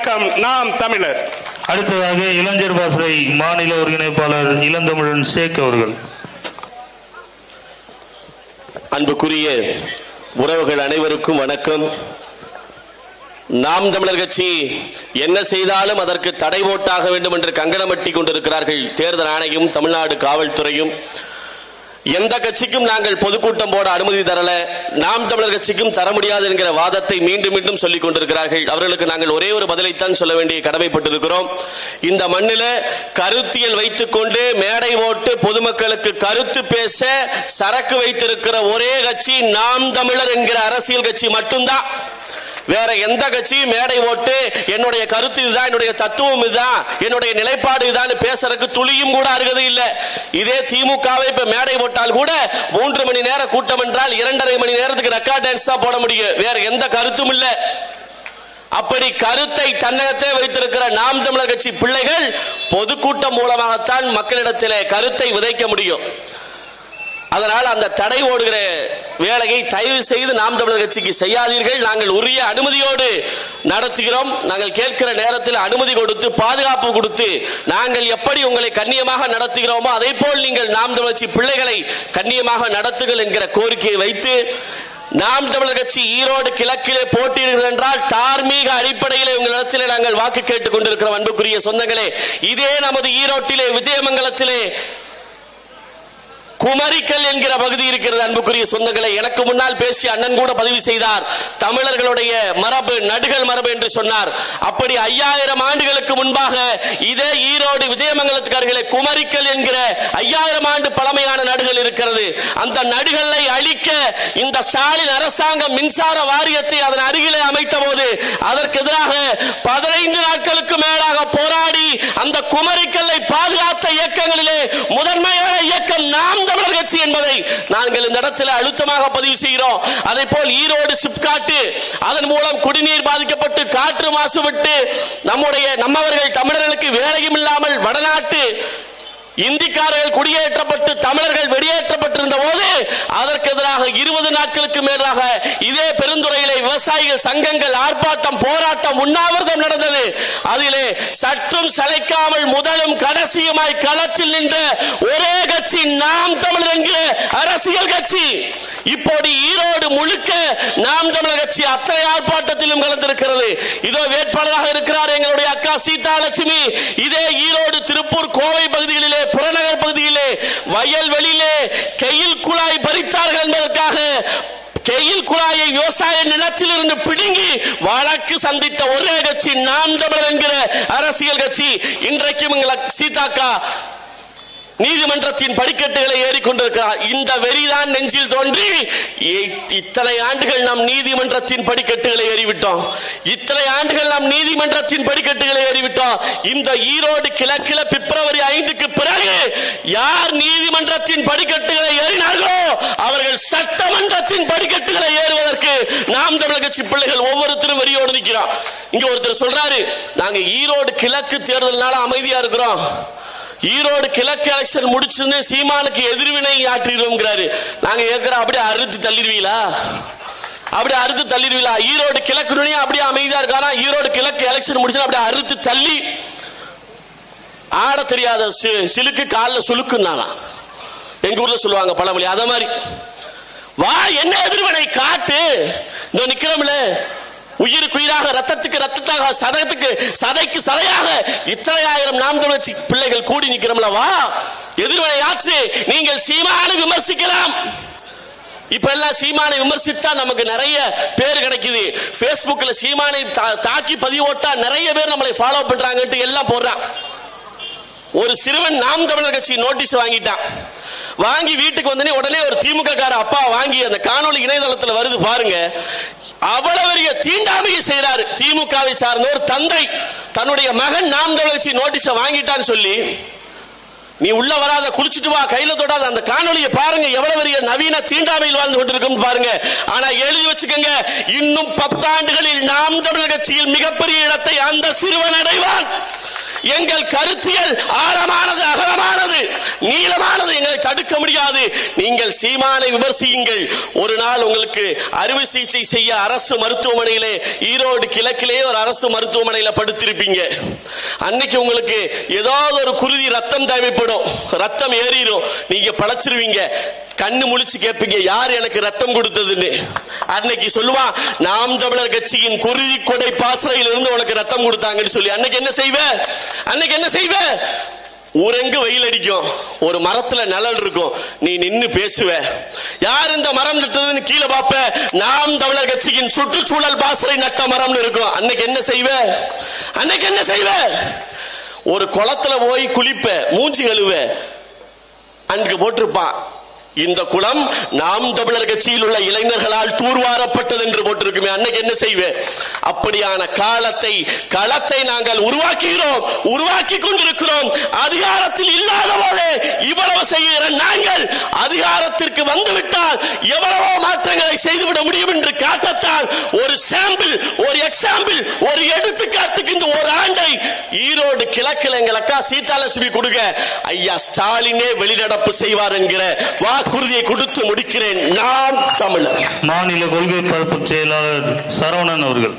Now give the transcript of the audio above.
இயக்கம் நாம் தமிழர். அடுத்ததாக இளைஞர் பாசறை மாநில ஒருங்கிணைப்பாளர் இளந்தமிழன் ஷேக் அவர்கள். அன்புக்குரிய உறவுகள் அனைவருக்கும் வணக்கம். நாம் தமிழர் கட்சி என்ன செய்தாலும் அதற்கு தடை போட்டாக வேண்டும் என்று கங்கணமட்டி கொண்டிருக்கிறார்கள். தேர்தல் ஆணையம் தமிழ்நாடு காவல்துறையும் எந்த கட்சிக்கும் நாங்கள் பொதுக்கூட்டம் போட அனுமதி தரல. நாம் தமிழர் கட்சிக்கும் தர முடியாது என்கிற வாதத்தை மீண்டும் மீண்டும் சொல்லிக் கொண்டிருக்கிறார்கள். அவர்களுக்கு நாங்கள் ஒரே ஒரு பதிலைத்தான் சொல்ல வேண்டிய கடமைப்பட்டிருக்கிறோம். இந்த மண்ணில கருத்தியல் வைத்துக் கொண்டு மேடை ஓட்டு பொதுமக்களுக்கு கருத்து பேச சரக்கு வைத்திருக்கிற ஒரே கட்சி நாம் தமிழர் என்கிற அரசியல் கட்சி மட்டும்தான். வேற எந்த கட்சியும் மேடை ஓட்டு என்னுடைய கருத்து இதுதான் என்னுடைய தத்துவம் இதுதான் என்னுடைய நிலைப்பாடு இதுதான் பேசுறதுக்கு துளியும் கூட அருகது இல்ல. இதே திமுகவை இப்ப மேடை ஓட்டால் கூட மூன்று மணி நேர கூட்டம் என்றால் இரண்டரை மணி நேரத்துக்கு ரெக்கார்ட் டான்ஸ் தான் போட முடியும். வேற எந்த கருத்தும் இல்ல. அப்படி கருத்தை தன்னகத்தே வைத்திருக்கிற நாம் தமிழர் கட்சி பிள்ளைகள் பொதுக்கூட்டம் மூலமாகத்தான் மக்களிடத்திலே கருத்தை விதைக்க முடியும். அதனால் அந்த தடை ஓடுகிற வேலையை தயவு செய்து நாம் தமிழர் கட்சிக்கு செய்யாதீர்கள். நாங்கள் உரிய அனுமதியோடு நடத்துகிறோம். நாங்கள் கேட்கிற நேரத்தில் அனுமதி கொடுத்து பாதுகாப்பு கொடுத்து நாங்கள் எப்படி உங்களை கண்ணியமாக நடத்துகிறோமோ அதே போல் நீங்கள் நாம் தமிழர் பிள்ளைகளை கண்ணியமாக நடத்துங்கள் என்கிற கோரிக்கையை வைத்து நாம் தமிழர் கட்சி ஈரோடு கிழக்கிலே போட்டியிடுகிறது என்றால் தார்மீக அடிப்படையிலே உங்களிடத்திலே நாங்கள் வாக்கு கேட்டுக் கொண்டிருக்கிறோம். அன்புக்குரிய சொந்தங்களே இதே நமது ஈரோட்டிலே விஜயமங்கலத்திலே குமரிக்கல் என்கிற பகுதி இருக்கிறது அன்புக்குரிய சொந்தங்களை. எனக்கு முன்னால் பேசிய அண்ணன் கூட பதிவு செய்தார். தமிழர்களுடைய மரபு நடுகள் மரபு என்று சொன்னார். அப்படி ஐயாயிரம் ஆண்டுகளுக்கு முன்பாக இதே ஈரோடு விஜயமங்கலத்துக்கு குமரிக்கல் என்கிற ஐயாயிரம் ஆண்டு பழமையான நடுகள் இருக்கிறது. அந்த நடுகளை அழிக்க இந்த ஸ்டாலின் அரசாங்கம் மின்சார வாரியத்தை அதன் அருகிலே அமைத்த போது அதற்கு எதிராக பதினைந்து நாட்களுக்கு மேலாக போராடி அந்த குமரிக்கல்லை பாதுகாத்த இயக்கங்களிலே முதன்மை மாநிலம் நாம் தமிழர் கட்சி என்பதை நாங்கள் இந்த இடத்தில் அழுத்தமாக பதிவு செய்கிறோம். அதே போல் ஈரோடு சிப்காட்டு அதன் மூலம் குடிநீர் பாதிக்கப்பட்டு காற்று மாசுபட்டு நம்முடைய நம்மவர்கள் தமிழர்களுக்கு வேலையும் இல்லாமல் வடநாட்டு இந்திக்காரர்கள் குடியேற்றப்பட்டு தமிழர்கள் வெளியேற்றப்பட்டிருந்த போது இருபது நாட்களுக்கு மேலாக இதே பெருந்துறையிலே விவசாயிகள் சங்கங்கள் ஆர்ப்பாட்டம் போராட்டம் உண்ணாவிரதம் நடந்தது. அதிலே சற்றும் சளைக்காமல் முதலும் கடைசியுமாய் களத்தில் நின்ற ஒரே கட்சி நாம் தமிழர் என்கிற அரசியல் கட்சி. இப்போது ஈரோடு முழுக்க நாம் தமிழர் கட்சி அத்தனை ஆர்ப்பாட்டத்திலும் கலந்திருக்கிறது. இதோ வேட்பாளராக இருக்கிறார் எங்களுடைய அக்கா சீதாலட்சுமி. இதே ஈரோடு திருப்பூர் கோவை பகுதிகளிலே புறநகர் பகுதியிலே வயல்வெளியிலே கையில் குழாய் பறித்தார்கள் என்பதற்கு கெயில் குழாயை விவசாய நிலத்தில் இருந்து பிடுங்கி வழக்கு சந்தித்த ஒரே கட்சி நாம் தமிழர் என்கிற அரசியல் கட்சி. இன்றைக்கும் எங்கள் சீதாக்கா நீதிமன்றத்தின் படிக்கட்டுகளை ஏறிக்கொண்டிருக்கிறார் இந்த வெறிதான் நெஞ்சில் தோன்றி இத்தனை ஆண்டுகள் நாம் நீதிமன்றத்தின் படிக்கட்டுகளை ஏறிவிட்டோம். இத்தனை ஆண்டுகள் நாம் நீதிமன்றத்தின் படிக்கட்டுகளை ஏறிவிட்டோம். இந்த ஈரோடு கிழக்கில பிப்ரவரி ஐந்துக்கு பிறகு யார் நீதிமன்றத்தின் படிக்கட்டுகளை ஏறினார்களோ அவர்கள் சட்டமன்றத்தின் படிக்கட்டுகளை ஏறுவதற்கு நாம் தமிழக கட்சி பிள்ளைகள் ஒவ்வொருத்தரும் வெறியோடு நிற்கிறோம். இங்க ஒருத்தர் சொல்றாரு நாங்க ஈரோடு கிழக்கு தேர்தல்னால அமைதியா இருக்கிறோம். ஈரோடு கிழக்கு எலெக்ஷன் முடிச்சுன்னு சீமானுக்கு எதிர்வினை ஆற்றிடுவோங்கிறாரு நாங்க ஏற்கிறோம் அப்படியே அறுத்து தள்ளிடுவீங்களா? அப்படியே அறுத்து தள்ளிடுவீங்களா? ஈரோடு கிழக்கு அப்படியே அமைதியா இருக்காரா? ஈரோடு கிழக்கு எலெக்ஷன் முடிச்சுன்னு அப்படியே அறுத்து தள்ளி ஆட தெரியாத சிலுக்கு காலில் சுலுக்குன்னாலாம் எங்க ஊர்ல சொல்லுவாங்க பழமொழி அத மாதிரி. வா என்ன எதிர்வினை காட்டு. இந்த நிக்கிறோம்ல. உயிருக்கு உயிராக ரத்தத்துக்கு ரத்தத்தாக சதத்துக்கு சதைக்கு சதையாக. இத்தனை ஆயிரம் நாம் தொழிற்சி பிள்ளைகள் கூடி நிக்கிறோம்ல வா. எதிர்வினையாச்சு நீங்கள் சீமானு விமர்சிக்கலாம். இப்ப எல்லாம் சீமானை விமர்சித்தா நமக்கு நிறைய பேர் கிடைக்குது. பேஸ்புக்ல சீமானை தா- தாக்கி பதிவோட்டா நிறைய பேர் நம்மளை ஃபாலோ பண்றாங்கன்ட்டு எல்லாம் போடுறான். ஒரு சிறுவன் நாம் தமிழர் கட்சி நோட்டீஸ் வாங்கிட்டான். வாங்கி வீட்டுக்கு வந்தனே உடனே ஒரு திமுக கார அப்பா வாங்கி அந்த காணொலி இணையதளத்துல வருது பாருங்க. அவ்வளவு பெரிய தீண்டாமையை செய்யறாரு திமுகவை சார்ந்த ஒரு தந்தை தன்னுடைய மகன் நாம் தமிழர் கட்சி நோட்டீஸை வாங்கிட்டான்னு சொல்லி நீ உள்ள வராத குளிச்சுட்டு வா கையில தொடாத அந்த காணொலியை பாருங்க. எவ்வளவு பெரிய நவீன தீண்டாமையில் வாழ்ந்து கொண்டிருக்கும் பாருங்க. ஆனா எழுதி வச்சுக்கோங்க இன்னும் பத்தாண்டுகளில் நாம் தமிழர் கட்சியில் மிகப்பெரிய இடத்தை அந்த சிறுவன் அடைவான். எங்கள் கருத்தியல் ஆழமானது அகலமானது நீளமானது எங்களை தடுக்க முடியாது. நீங்கள் சீமானை விமர்சியுங்கள். ஒரு நாள் உங்களுக்கு அறுவை சிகிச்சை செய்ய அரசு மருத்துவமனையிலே ஈரோடு கிழக்கிலே ஒரு அரசு மருத்துவமனையில படுத்திருப்பீங்க. அன்னைக்கு உங்களுக்கு ஏதாவது ஒரு குருதி ரத்தம் தேவைப்படும். ரத்தம் ஏறிடும். நீங்க பழச்சிருவீங்க. கண்ணு முழிச்சு கேட்பீங்க யார் எனக்கு ரத்தம் கொடுத்ததுன்னு? அன்னைக்கு சொல்லுவான் நாம் தமிழர் கட்சியின் குருதி கொடை பாசறையில் இருந்து உனக்கு ரத்தம் கொடுத்தாங்கன்னு சொல்லி. அன்னைக்கு என்ன செய்வ? அன்னைக்கு என்ன செய்வ? ஊரெங்கு வெயில் அடிக்கும். ஒரு மரத்துல நிழல் இருக்கும். நீ நின்னு பேசுவ. யார் இந்த மரம் நட்டதுன்னு கீழே பாப்ப. நாம் தமிழர் கட்சியின் சுற்றுச்சூழல் பாசறை நட்ட மரம்னு இருக்கும். அன்னைக்கு என்ன செய்வ? அன்னைக்கு என்ன செய்வ? ஒரு குளத்துல போய் குளிப்ப. மூஞ்சி கழுவ. அன்னைக்கு போட்டிருப்பான். இந்த குளம் நாம் தமிழர் கட்சியில் உள்ள இளைஞர்களால் தூர்வாரப்பட்டது என்று போட்டிருக்குமே. அன்னைக்கு என்ன செய்வேன் அப்படியான காலத்தை களத்தை நாங்கள் உருவாக்குகிறோம் உருவாக்கி கொண்டிருக்கிறோம். அதிகாரத்தில் இல்லாத போதே இவ்வளவு செய்கிற நாங்கள் அதிகாரத்திற்கு வந்துவிட்டால் எவ்வளவோ மாற்றங்களை செய்துவிட முடியும் என்று காட்டத்தான் ஒரு சாம்பிள் ஒரு எக்ஸாம்பிள் ஒரு எடுத்துக்காட்டுக்கு இந்த ஒரு ஆண்டை ஈரோடு கிழக்கில் எங்கள் அக்கா சீதாலட்சுமி கொடுக்க ஐயா ஸ்டாலினே வெளிநடப்பு செய்வார் என்கிற வாக்குறுதியை கொடுத்து முடிக்கிறேன். நான் தமிழர். மாநில கொள்கை பரப்பு செயலாளர் சரவணன் அவர்கள்.